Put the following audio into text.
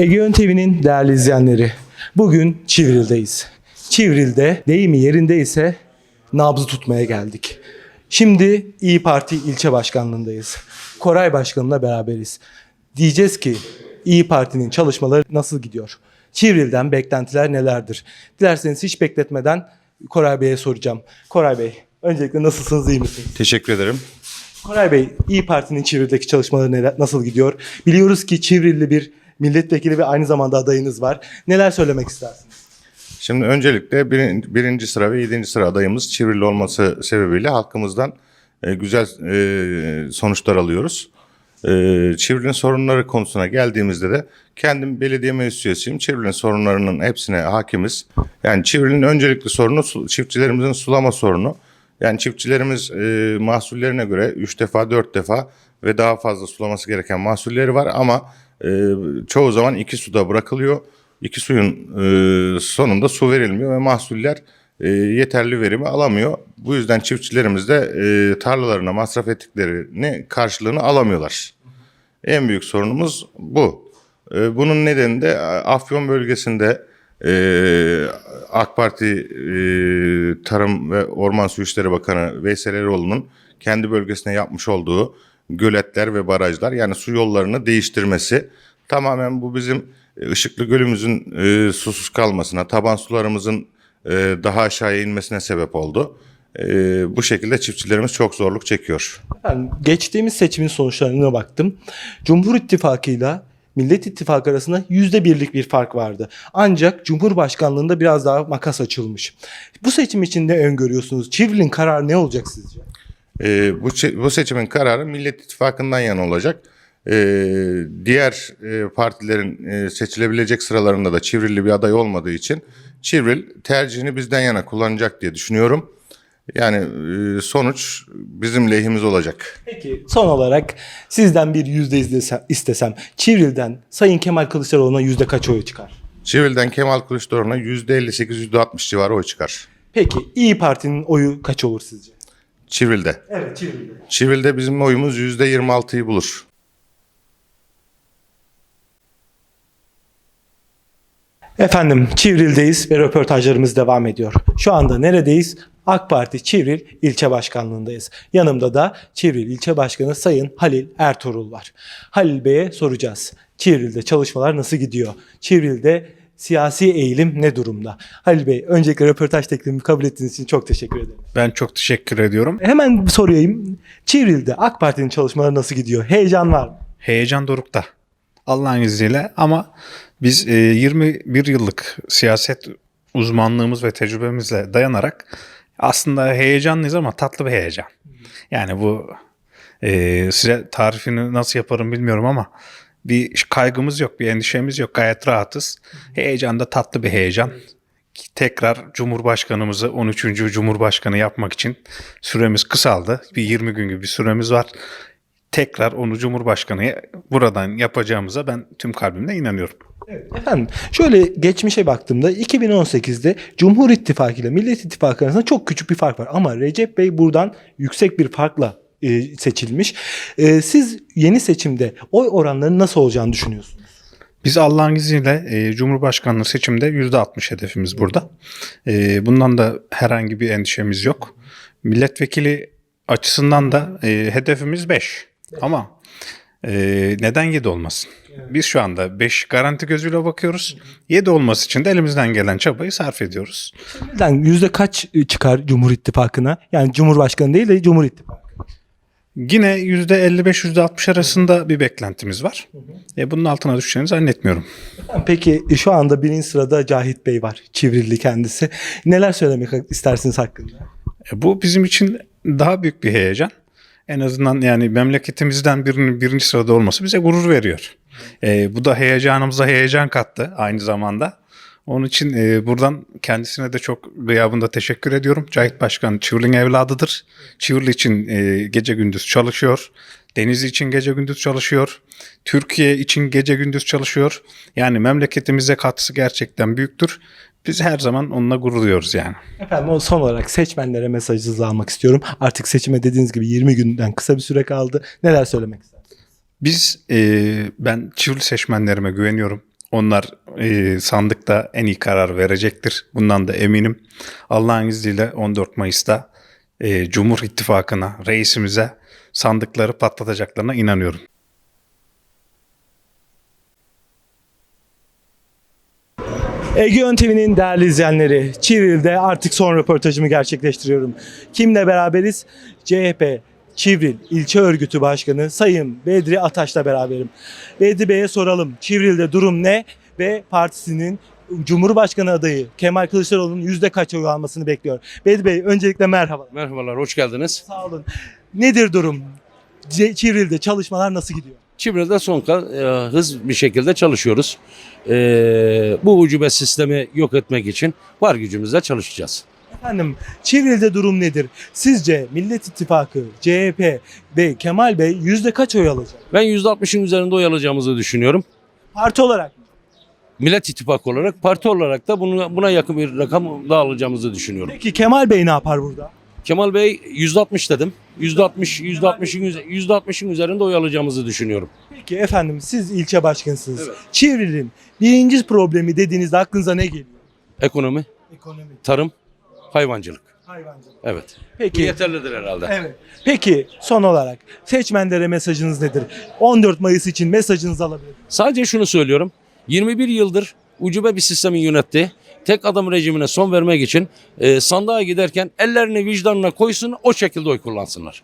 Egeon TV'nin değerli izleyenleri, bugün Çivril'deyiz. Çivril'de deyimi yerinde ise nabzı tutmaya geldik. Şimdi İyi Parti ilçe başkanlığındayız. Koray Başkan'la beraberiz. Diyeceğiz ki İyi Parti'nin çalışmaları nasıl gidiyor? Çivril'den beklentiler nelerdir? Dilerseniz hiç bekletmeden Koray Bey'e soracağım. Koray Bey, öncelikle nasılsınız, iyi misiniz? Teşekkür ederim. Koray Bey, İyi Parti'nin Çivril'deki çalışmaları neler, nasıl gidiyor? Biliyoruz ki Çivrilli bir milletvekili ve aynı zamanda adayınız var. Neler söylemek istersiniz? Şimdi öncelikle birin- birinci sıra ve yedinci sıra adayımız Çivrili olması sebebiyle halkımızdan e, güzel e, sonuçlar alıyoruz. E, Çivril'in sorunları konusuna geldiğimizde de kendim belediye meclis üyesiyim. Çivril'in sorunlarının hepsine hakimiz. Yani Çivril'in öncelikli sorunu çiftçilerimizin sulama sorunu. Yani çiftçilerimiz e, mahsullerine göre 3 defa 4 defa ve daha fazla sulaması gereken mahsulleri var ama e, çoğu zaman iki suda bırakılıyor. İki suyun e, sonunda su verilmiyor ve mahsuller e, yeterli verimi alamıyor. Bu yüzden çiftçilerimiz de e, tarlalarına masraf ettiklerini karşılığını alamıyorlar. En büyük sorunumuz bu. E, bunun nedeni de Afyon bölgesinde e, AK Parti e, Tarım ve Orman Su İşleri Bakanı Veysel Eroğlu'nun kendi bölgesine yapmış olduğu göletler ve barajlar yani su yollarını değiştirmesi. Tamamen bu bizim e, Işıklı Gölümüzün e, susuz kalmasına, taban sularımızın e, daha aşağıya inmesine sebep oldu. E, bu şekilde çiftçilerimiz çok zorluk çekiyor. Ben geçtiğimiz seçimin sonuçlarına baktım. Cumhur İttifakı'yla Millet İttifakı arasında yüzde birlik bir fark vardı. Ancak Cumhurbaşkanlığında biraz daha makas açılmış. Bu seçim için ne öngörüyorsunuz? Çivril'in kararı ne olacak sizce? E, bu, bu seçimin kararı Millet İttifakı'ndan yana olacak. E, diğer e, partilerin e, seçilebilecek sıralarında da Çivrilli bir aday olmadığı için Çivril tercihini bizden yana kullanacak diye düşünüyorum. Yani e, sonuç bizim lehimiz olacak. Peki son olarak sizden bir yüzde istesem. Çivril'den Sayın Kemal Kılıçdaroğlu'na yüzde kaç oyu çıkar? Çivril'den Kemal Kılıçdaroğlu'na %58-%60 civarı oy çıkar. Peki İyi Parti'nin oyu kaç olur sizce? Çivril'de. Evet Çivril'de. Çivril'de bizim oyumuz %26'yı bulur. Efendim Çivril'deyiz ve röportajlarımız devam ediyor. Şu anda neredeyiz? AK Parti Çivril ilçe başkanlığındayız. Yanımda da Çivril ilçe başkanı Sayın Halil Ertuğrul var. Halil Bey'e soracağız. Çivril'de çalışmalar nasıl gidiyor? Çivril'de siyasi eğilim ne durumda? Halil Bey öncelikle röportaj teklifimi kabul ettiğiniz için çok teşekkür ederim. Ben çok teşekkür ediyorum. Hemen sorayım. Çivril'de AK Parti'nin çalışmaları nasıl gidiyor? Heyecan var mı? Heyecan dorukta. Allah'ın izniyle ama biz e, 21 yıllık siyaset uzmanlığımız ve tecrübemizle dayanarak aslında heyecanlıyız ama tatlı bir heyecan. Yani bu e, size tarifini nasıl yaparım bilmiyorum ama bir kaygımız yok, bir endişemiz yok. Gayet rahatız. Heyecan da tatlı bir heyecan. Tekrar Cumhurbaşkanımızı 13. Cumhurbaşkanı yapmak için süremiz kısaldı. Bir 20 gün gibi bir süremiz var. Tekrar onu Cumhurbaşkanı buradan yapacağımıza ben tüm kalbimle inanıyorum. Efendim şöyle geçmişe baktığımda 2018'de Cumhur İttifakı ile Millet İttifakı arasında çok küçük bir fark var. Ama Recep Bey buradan yüksek bir farkla e, seçilmiş. E, siz yeni seçimde oy oranlarının nasıl olacağını düşünüyorsunuz? Biz Allah'ın izniyle e, Cumhurbaşkanlığı seçimde %60 hedefimiz burada. E, bundan da herhangi bir endişemiz yok. Milletvekili açısından da e, hedefimiz 5. Ama e, neden 7 olmasın? Biz şu anda 5 garanti gözüyle bakıyoruz. 7 olması için de elimizden gelen çabayı sarf ediyoruz. Neden yüzde kaç çıkar Cumhur İttifakı'na? Yani Cumhurbaşkanı değil de Cumhur İttifakı. Yine %55-%60 arasında bir beklentimiz var. E, bunun altına düşeceğini zannetmiyorum. Peki şu anda birinci sırada Cahit Bey var. Çivrilli kendisi. Neler söylemek istersiniz hakkında? E, Bu bizim için daha büyük bir heyecan. En azından yani memleketimizden birinin birinci sırada olması bize gurur veriyor. E, bu da heyecanımıza heyecan kattı aynı zamanda. Onun için e, buradan kendisine de çok gıyabında teşekkür ediyorum. Cahit Başkan Çivril'in evladıdır. Çivril için e, gece gündüz çalışıyor. Denizli için gece gündüz çalışıyor. Türkiye için gece gündüz çalışıyor. Yani memleketimize katkısı gerçekten büyüktür. Biz her zaman onunla gurur duyuyoruz yani. Efendim o son olarak seçmenlere mesajınızı almak istiyorum. Artık seçime dediğiniz gibi 20 günden kısa bir süre kaldı. Neler söylemek istersiniz? Biz e, ben Çivril seçmenlerime güveniyorum. Onlar e, sandıkta en iyi karar verecektir. Bundan da eminim. Allah'ın izniyle 14 Mayıs'ta e, Cumhur İttifakı'na, reisimize sandıkları patlatacaklarına inanıyorum. Ege Ön TV'nin değerli izleyenleri, Çivril'de artık son röportajımı gerçekleştiriyorum. Kimle beraberiz? CHP Çivril İlçe Örgütü Başkanı Sayın Bedri Ataş'la beraberim. Bedri Bey'e soralım. Çivril'de durum ne ve partisinin Cumhurbaşkanı adayı Kemal Kılıçdaroğlu'nun yüzde kaç oy almasını bekliyor. Bedri Bey öncelikle merhaba. Merhabalar, hoş geldiniz. Sağ olun. Nedir durum? C- Çivril'de çalışmalar nasıl gidiyor? Çivril'de son kal, e, hız bir şekilde çalışıyoruz. E, bu ucube sistemi yok etmek için var gücümüzle çalışacağız. Efendim Çivril'de durum nedir? Sizce Millet İttifakı, CHP ve Kemal Bey yüzde kaç oy alacak? Ben %60'ın üzerinde oy alacağımızı düşünüyorum. Parti olarak mı? Millet İttifakı olarak, parti olarak da buna, buna yakın bir rakam da alacağımızı düşünüyorum. Peki Kemal Bey ne yapar burada? Kemal Bey %60 dedim. %60, %60'ın üze- %60'ın üzerinde oy alacağımızı düşünüyorum. Peki efendim siz ilçe başkanısınız. Evet. Çivril'in birinci problemi dediğinizde aklınıza ne geliyor? Ekonomi, Ekonomi, tarım, hayvancılık. hayvancılık. Evet. Bu Peki. yeterlidir herhalde. Evet. Peki son olarak seçmenlere mesajınız nedir? 14 Mayıs için mesajınızı alabilir. Sadece şunu söylüyorum. 21 yıldır ucube bir sistemin yönetti. Tek adam rejimine son vermek için e, sandığa giderken ellerini vicdanına koysun o şekilde oy kullansınlar.